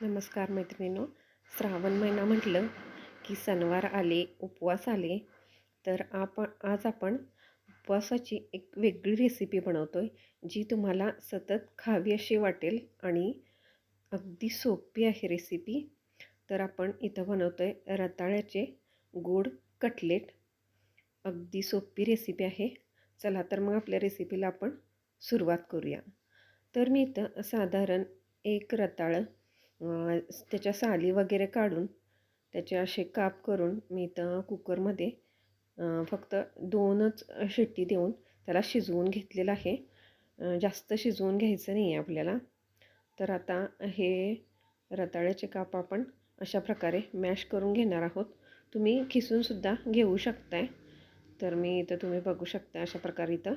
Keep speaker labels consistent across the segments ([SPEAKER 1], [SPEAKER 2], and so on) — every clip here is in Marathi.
[SPEAKER 1] नमस्कार मैत्रिणींनो. श्रावण महिना म्हटलं की सणवार आले उपवास आले. तर आपण आज आपण उपवासाची एक वेगळी रेसिपी बनवतो आहे जी तुम्हाला सतत खावी अशी वाटेल आणि अगदी सोपी आहे रेसिपी तर आपण इथं बनवतो आहे रताळ्याचे गोड कटलेट. अगदी सोपी रेसिपी आहे. चला तर मग आपल्या रेसिपीला आपण सुरुवात करूया. तर मी इथं साधारण एक रताळं त्याच्या साली वगैरे काढून त्याचे असे काप करून मी इथं कुकरमध्ये फक्त दोनच शिट्टी देऊन त्याला शिजवून घेतलेलं आहे. जास्त शिजवून घ्यायचं नाही आहे आपल्याला. तर आता हे रताळ्याचे काप आपण अशा प्रकारे मॅश करून घेणार आहोत. तुम्ही खिसूनसुद्धा घेऊ शकताय. तर मी इथं तुम्ही बघू शकता अशा प्रकारे इथं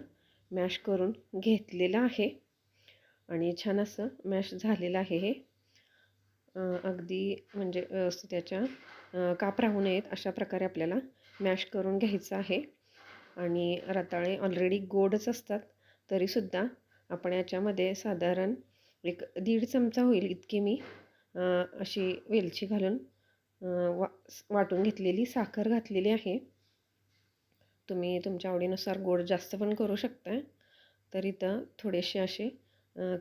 [SPEAKER 1] मॅश करून घेतलेलं आहे. आणि छान असं मॅश झालेलं आहे हे. अगदी म्हणजे त्याच्या काप राहू नयेत अशा प्रकारे आपल्याला मॅश करून घ्यायचं आहे. आणि रताळे ऑलरेडी गोडच असतात तरीसुद्धा आपण याच्यामध्ये साधारण एक दीड चमचा होईल इतकी मी अशी वेलची घालून वा वाटून घेतलेली साखर घातलेली आहे. तुम्ही तुमच्या आवडीनुसार गोड जास्त पण करू शकता तर इथं थोडेसे असे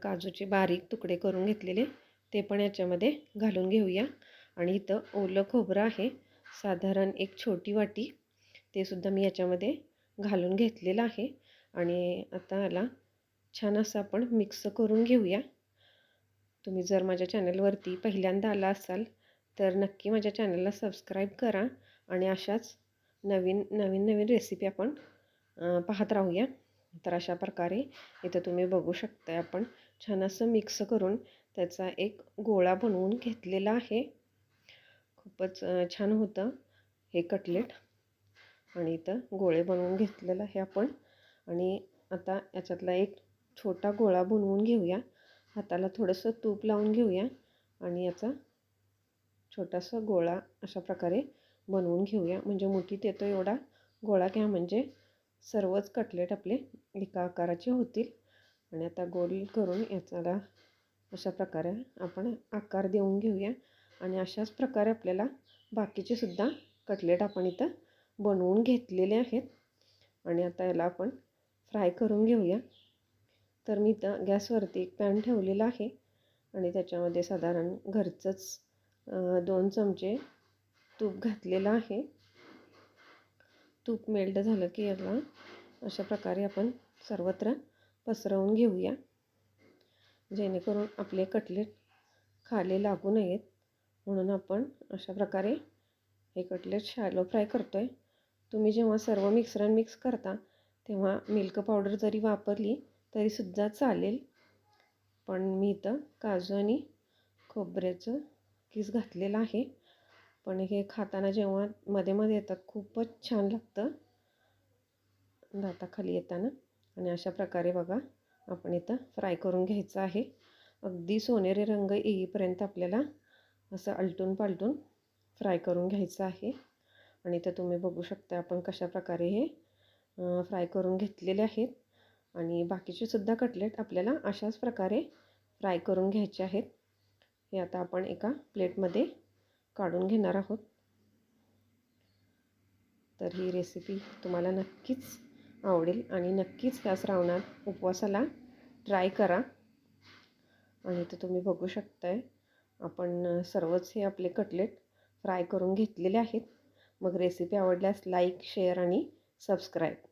[SPEAKER 1] काजूचे बारीक तुकडे करून घेतलेले ते पण याच्यामध्ये घालून घेऊया. आणि इथं ओलं खोबरं आहे. साधारण एक छोटी वाटी. ते सुद्धा मी याच्यामध्ये घालून घेतलेलं आहे. आणि आता याला छान असं आपण मिक्स करून घेऊया. तुम्ही जर माझ्या चॅनलवरती पहिल्यांदा आला असाल तर नक्की माझ्या चॅनलला सबस्क्राईब करा. आणि अशाच नवीन नवीन नवीन रेसिपी आपण पाहत राहूया. तर अशा प्रकारे इथं तुम्ही बघू शकता आपण. छान असं मिक्स करून त्याचा एक गोळा बनवून घेतलेला आहे. खूपच छान होतं हे कटलेट आणि इथं गोळे बनवून घेतलेलं आहे आपण. आणि आता याच्यातला एक छोटा गोळा बनवून घेऊया. हाताला थोडंसं तूप लावून घेऊया. आणि याचा छोटासा गोळा अशा प्रकारे बनवून घेऊया. म्हणजे मुठीत येतो एवढा. गोळा घ्या म्हणजे सर्वच कटलेट आपले एका आकाराचे होतील. आणि आता गोल करून याचा अशा प्रकारे आपण आकार देऊन घेऊया. आणि अशाच प्रकारे आपल्याला बाकीचे सुद्धा कटलेट आपण इथं बनवून घेतलेले आहेत. आणि आता याला आपण फ्राय करून घेऊया. तर मी इथं गॅसवरती एक पॅन ठेवलेला आहे. आणि त्याच्यामध्ये साधारण घरचंच दोन चमचे तूप घातलेलं आहे. तूप मेल्ट झालं की याला अशा प्रकारे आपण सर्वत्र पसरवून घेऊया. जेणेकरून आपले कटलेट खाले लागू नयेत. म्हणून आपण अशा प्रकारे हे कटलेट शॅलो फ्राय करतो आहे तुम्ही जेव्हा सर्व मिक्सर मिक्स करता तेव्हा मिल्क पावडर जरी वापरली तरीसुद्धा चालेल. पण मी इथं काजू आणि खोबऱ्याचं किस घातलेलं आहे. पण हे खाताना जेव्हा मध्ये मध्ये येतात खूपच छान लागतं. दाताखाली येताना. आणि अशा प्रकारे बघा आपण इथं फ्राय करून घ्यायचं आहे. अगदी सोनेरी रंग येईपर्यंत आपल्याला असं आलटून पालटून फ्राय करून घ्यायचं आहे. आणि इथं तुम्ही बघू शकता आपण कशा प्रकारे हे फ्राय करून घेतलेले आहेत. आणि बाकीचे सुद्धा कटलेट आपल्याला अशाच प्रकारे फ्राय करून घ्यायचे आहेत. हे आता आपण एका प्लेटमध्ये काढून घेणार आहोत. तर ही रेसिपी तुम्हाला नक्कीच आवडेल आणि नक्कीच ह्या श्रावणात उपवासाला ट्राय करा. आणि तर तुम्ही बघू शकताय आपण सर्वच हे आपले कटलेट फ्राय करून घेतलेले आहेत. मग रेसिपी आवडल्यास लाईक शेअर आणि सबस्क्राईब